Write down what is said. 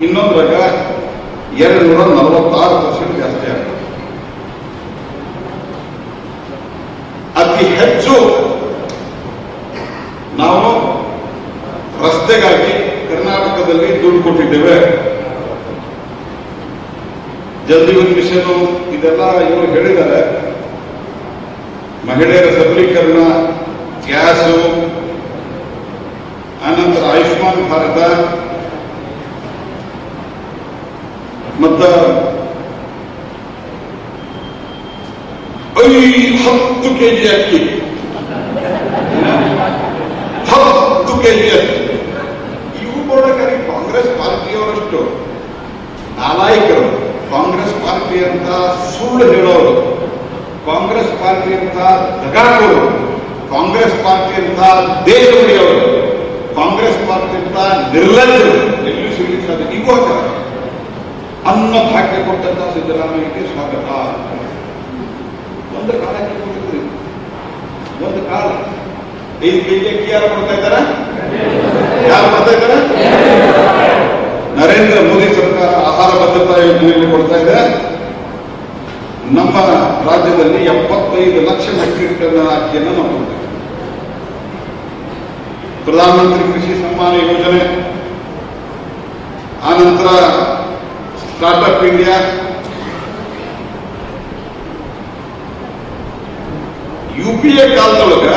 ಇನ್ನೊಂದ್ರಾಗ ಎರಡು ನೂರ ನಲವತ್ತಾರು ಪರ್ಸೆಂಟ್ ಜಾಸ್ತಿ ಆಗ್ತದೆ ಅತಿ ಹೆಚ್ಚು ನಾವು ರಸ್ತೆಗಾಗಿ ಕರ್ನಾಟಕದಲ್ಲಿ ದುಡ್ಡು ಕೊಟ್ಟಿದ್ದೇವೆ. ಜಲ್ಜೀವನ್ ಮಿಷನ್ ಇದೆಲ್ಲ ಇವರು ಹೇಳಿದ್ದಾರೆ. ಮಹಿಳೆಯರ ಸಬಲೀಕರಣ, ಗ್ಯಾಸು, ಆನಂತರ ಆಯುಷ್ಮಾನ್ ಭಾರತ ಮತ್ತ ಐ ಹತ್ತು ಕೆಜಿ ಅಕ್ಕಿ. ಹತ್ತು ಕೆಜಿ ಅಕ್ಕಿ. ಇವು ಕೊಡೋಕ್ಕಾಗಿ ಕಾಂಗ್ರೆಸ್ ಪಾರ್ಟಿಯವರಷ್ಟು ನಾಲಾಯಕರು. ಕಾಂಗ್ರೆಸ್ ಪಾರ್ಟಿ ಅಂತ ಸುಳ್ಳು ಹೇಳೋರು. ಕಾಂಗ್ರೆಸ್ ಪಾರ್ಟಿ ಅಂತ ದಗಾಕೋರು ಕಾಂಗ್ರೆಸ್ ಪಾರ್ಟಿ ಅಂತ ದೇಶ ಕಾಂಗ್ರೆಸ್ ಪಾರ್ಟಿ ಅಂತ ನಿರ್ಲಜ್ಜರು. ಎಲ್ಲೂ ಸಿಗಲಿಕ್ಕೆ ಸಾಧ್ಯ? ಈಗ ಅನ್ನ ಭಾಗ್ಯ ಕೊಟ್ಟಂತ ಸಿದ್ದರಾಮಯ್ಯಗೆ ಸ್ವಾಗತ. ಒಂದು ಕಾಲಕ್ಕೆ ಕೊಟ್ಟಿದ್ರಿ ಒಂದು ಕಾಲ. ಐದು ಅಕ್ಕಿ ಯಾರು ಕೊಡ್ತಾ ಇದ್ದಾರ? ಯಾರು ಕೊಡ್ತಾ ಇದ್ದಾರೆ? ನರೇಂದ್ರ ಮೋದಿ ಸರ್ಕಾರ ಆಹಾರ ಭದ್ರತಾ ಯೋಜನೆಯಲ್ಲಿ ಕೊಡ್ತಾ ಇದೆ. ನಮ್ಮ ರಾಜ್ಯದಲ್ಲಿ ಎಪ್ಪತ್ತೈದು ಲಕ್ಷ ಮೆಟ್ರಿಕ್ ಟನ್ ಅಕ್ಕಿಯನ್ನು ನಾವು ಕೊಡ್ತೇವೆ. ಪ್ರಧಾನಮಂತ್ರಿ ಕೃಷಿ ಸಮ್ಮಾನ ಯೋಜನೆ. ಆನಂತರ startup India UPA ಕಾಲದೊಳಗ